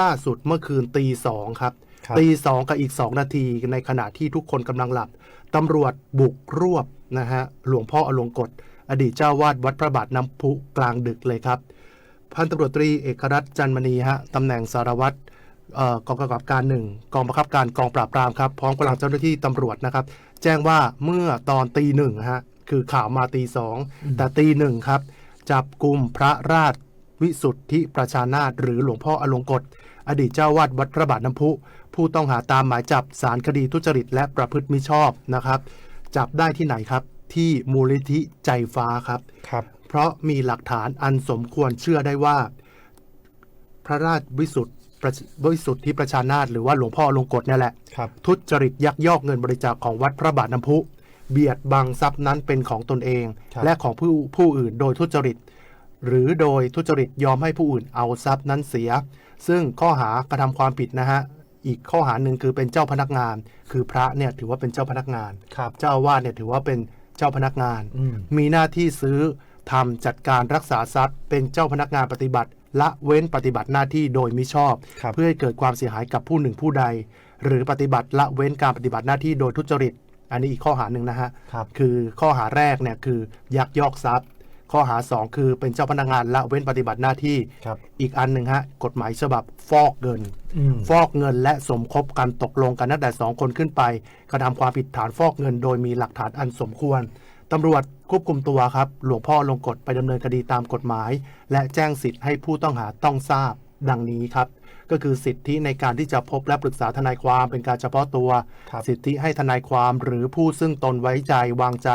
ล่าสุดเมื่อคืนตีสองครับครับ ตีสองกับอีกสองนาทีในขณะที่ทุกคนกำลังหลับตำรวจบุกรวบนะฮะหลวงพ่ออลงกฎอดีตเจ้าวาดวัดพระบาทน้ำพุกลางดึกเลยครับ พันตำรวจตรีเอกรัตน์จันมณีฮะตำแหน่งสารวัตรเอ่อกองกำกับการหนึ่งกองบังคับการกองปราบปรามครับพร้อมกำลังเจ้าหน้าที่ตำรวจนะครับ แจ้งว่าเมื่อตอนตีหนึ่งฮะคือข่าวมาตีสองแต่ตีหนึ่งครับ จับกลุ่มพระราช วิสุทธิประชานาถหรือหลวงพ่ออลงกฎอดีตเจ้าวาดวัดพระบาทน้ำพุ ผู้ต้องหาตามหมายจับสารคดีทุจริตและประพฤติมิชอบนะครับ จับได้ที่ไหนครับ ที่มูลนิธิใจฟ้าครับครับ เพราะมีหลักฐานอันสมควรเชื่อได้ว่า พระราชวิสุทธิประวิสุทธิประชานาถหรือว่าหลวงพ่ออลงกฎเนี่ยแหละครับทุจริตยักยอกเงินบริจาคของวัดพระบาทน้ำพุเบียดบังทรัพย์นั้นเป็นของตนเองครับและของผู้ผู้อื่นโดยทุจริต หรือโดยทุจริตยอมให้ผู้อื่นเอาทรัพย์นั้นเสีย ซึ่งข้อหากระทำความผิดนะฮะอีกข้อหาหนึ่งคือเป็นเจ้าพนักงาน คือพระเนี่ยถือว่าเป็นเจ้าพนักงานครับเจ้าอาวาสเนี่ยถือว่าเป็นเจ้าพนักงานอืมมีหน้าที่ซื้อทำจัดการรักษาทรัพย์ เป็นเจ้าพนักงานปฏิบัติ ละเว้นปฏิบัติหน้าที่โดยมิชอบครับเพื่อให้เกิดความเสียหายกับผู้หนึ่งผู้ใด หรือปฏิบัติละเว้นการปฏิบัติหน้าที่โดยทุจริต อันนี้อีกข้อหาหนึ่งนะฮะครับคือข้อหาแรกเนี่ยคือยักยอกทรัพย์ ข้อหาสองคือเป็นเจ้าพนักงานละเว้นปฏิบัติหน้าที่ ครับ อีกอันหนึ่งฮะกฎหมายฉบับฟอกเงิน อืมฟอกเงินและสมคบกันตกลงกันตั้งแต่สองคนขึ้นไปกระทำความผิดฐานฟอกเงินโดยมีหลักฐานอันสมควรตำรวจควบคุมตัวครับ หลวงพ่อลงกฎไปดำเนินคดีตามกฎหมาย และแจ้งสิทธิ์ให้ผู้ต้องหาต้องทราบดังนี้ครับ ก็คือสิทธิในการที่จะพบและปรึกษาทนายความเป็นการเฉพาะตัวครับสิทธิให้ทนายความหรือผู้ซึ่งตนไว้ใจวางใจ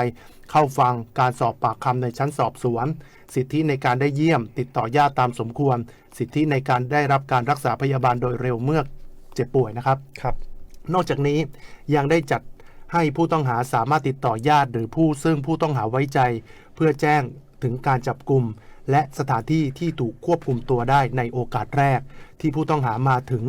เข้าฟังการสอบปากคำในชั้นสอบสวน สิทธิในการได้เยี่ยม ติดต่อญาติตามสมควร สิทธิในการได้รับการรักษาพยาบาลโดยเร็วเมื่อเจ็บป่วยนะครับครับ นอกจากนี้ยังได้จัดให้ผู้ต้องหาสามารถติดต่อญาติหรือผู้ซึ่งผู้ต้องหาไว้ใจ เพื่อแจ้งถึงการจับกลุ่ม และสถานที่ที่ถูกควบคุมตัวได้ในโอกาสแรก ที่ผู้ต้องหามาถึง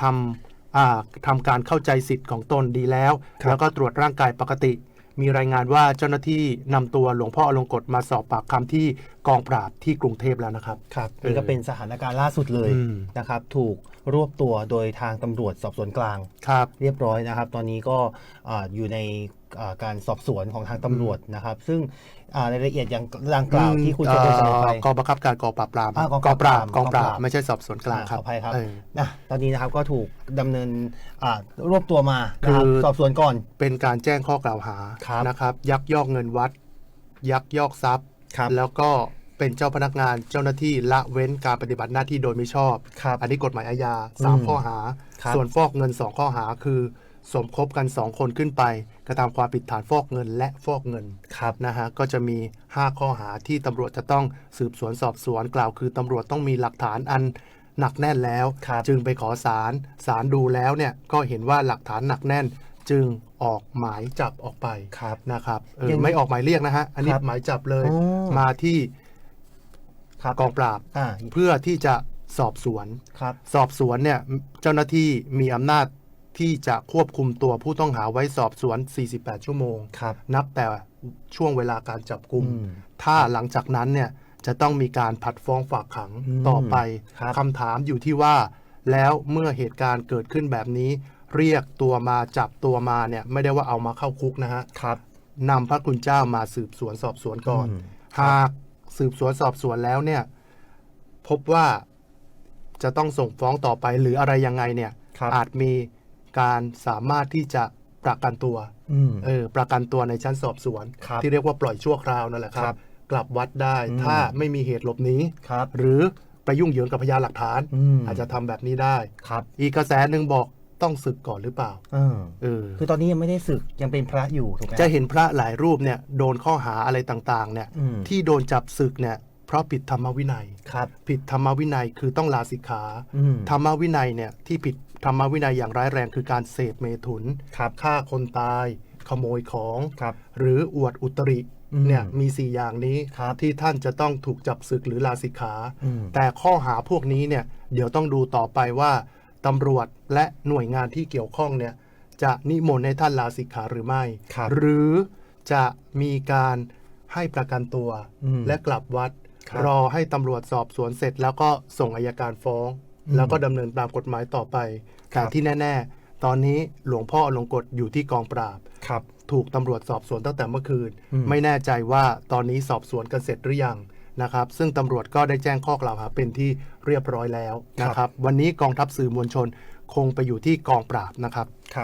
ทำอ่าทำการเข้าใจสิทธิ์ของตนดีแล้วครับแล้วก็ตรวจร่างกายปกติ มีรายงานว่าเจ้าหน้าที่นำตัวหลวงพ่ออลงกฎมาสอบปากคำที่กองปราบที่กรุงเทพแล้วนะครับ ครับเออนี่ก็เป็นสถานการณ์ล่าสุดเลยอืมนะครับ ถูกรวบตัวโดยทางตำรวจสอบสวนกลางครับ เรียบร้อยนะครับ ตอนนี้ก็อ่าอยู่ในอ่าการสอบสวนของทางตำรวจนะครับ ซึ่ง อ่ารายละเอียดอย่างดังกล่าวที่คุณจะพูดเสนอไปเอ่อกองบังคับการกองปราบปรามอ่ากองกองปราบกกอองงปปราราบบไม่ใช่สอบสวนกลางครับขออภัยครับเออนะตอนนี้นะครับก็ถูกดำเนินอ่ารวบตัวมานะครับคือสอบสวนก่อน เป็นการแจ้งข้อกล่าวหาครับนะครับ ยักยอกเงินวัด ยักยอกทรัพย์ครับแล้วก็เป็นเจ้าพนักงานเจ้าหน้าที่ละเว้นการปฏิบัติหน้าที่โดยไม่ชอบครับอันนี้กฎหมายอาญาสามอืมข้อหาครับส่วนฟอกเงินสองข้อหาคือ สมคบกันสองคนขึ้นไป กระทำความผิดฐานฟอกเงินและฟอกเงินครับนะฮะก็จะมี 5 ข้อหาที่ตำรวจจะต้องสืบสวนสอบสวนกล่าวคือตำรวจต้องมีหลักฐานอันหนักแน่นแล้วครับจึงไปขอศาลศาลดูแล้วเนี่ยก็เห็นว่าหลักฐานหนักแน่นจึงออกหมายจับออกไปครับนะครับเออยังไม่ออกหมายเรียกนะฮะอันนี้ครับหมายจับเลยอ๋อ มาที่ครับกองปราบ อ่าเพื่อที่จะสอบสวน ครับ สอบสวนเนี่ยเจ้าหน้าที่มีอำนาจ ที่จะควบคุมตัวผู้ต้องหาไว้สอบสวน 48 ชั่วโมง ครับนับแต่ช่วงเวลาการจับกลุ่ม อืมถ้าหลังจากนั้นเนี่ยจะต้องมีการผัดฟ้องฝากขังอืมต่อไปครับคำถามอยู่ที่ว่า แล้วเมื่อเหตุการณ์เกิดขึ้นแบบนี้ เรียกตัวมาจับตัวมาเนี่ยไม่ได้ว่าเอามาเข้าคุกนะฮะ ครับ นำพระคุณเจ้ามาสืบสวนสอบสวนก่อน อืม หากสืบสวนสอบสวนแล้วเนี่ย พบว่าจะต้องส่งฟ้องต่อไปหรืออะไรยังไงเนี่ย ครับ อาจมี การสามารถที่จะประกันตัวอืมเออประกันตัวในชั้นสอบสวนครับที่เรียกว่าปล่อยชั่วคราวนั่นแหละคครัรับบกลับวัดได้อืมถ้าไม่มีเหตุหลบหนีครับหรือไปยุ่งเหยิงกับพยานหลักฐานอืมอาจจะทำแบบนี้ได้ครับ อีกกระแสหนึ่งบอกต้องศึกก่อนหรือเปล่าเออเออคือตอนนี้ยังไม่ได้ศึกยังเป็นพระอยู่ถูกไหมจะเห็นพระหลายรูปเนี่ยโดนข้อหาอะไรต่างๆ เนี่ยอืมที่โดนจับศึกเนี่ย เพราะผิดธรรมวินัยครับ ผิดธรรมวินัยคือต้องลาสิกขาอืมธรรมวินัยเนี่ยที่ผิดธรรมวินัยอย่างร้ายแรงคือการเสพเมถุนครับฆ่าคนตาย ขโมยของครับหรืออวดอุตริอืมเนี่ยมีสี่อย่างนี้ครับที่ท่านจะต้องถูกจับศึกหรือลาสิกขาอืมแต่ข้อหาพวกนี้เนี่ยเดี๋ยวต้องดูต่อไปว่าตำรวจและหน่วยงานที่เกี่ยวข้องเนี่ยจะนิมนต์ให้ท่านลาสิกขาหรือไม่ครับหรือจะมีการให้ประกันตัวอืมและกลับวัดค รับรอให้ตำรวจสอบสวนเสร็จ แล้วก็ส่งอายการฟ้องอืมแล้วก็ดำเนินตามกฎหมายต่อไปครัแต่บที่แน่ ๆ ตอนนี้หลวงพ่ออลงกฎอยู่ที่กองปราบครับ ถูกตำรวจสอบสวนตั้งแต่เมื่อคืนอืมไม่แน่ใจว่าตอนนี้สอบสวนกันเสร็จหรือยังนะครับ ซึ่งตำรวจก็ได้แจ้งข้อกล่าวหาเป็นที่เรียบร้อยแล้วนะครับ วันนี้กองทัพสื่อมวลชนคงไปอยู่ที่กองปราบนะครับ ครับ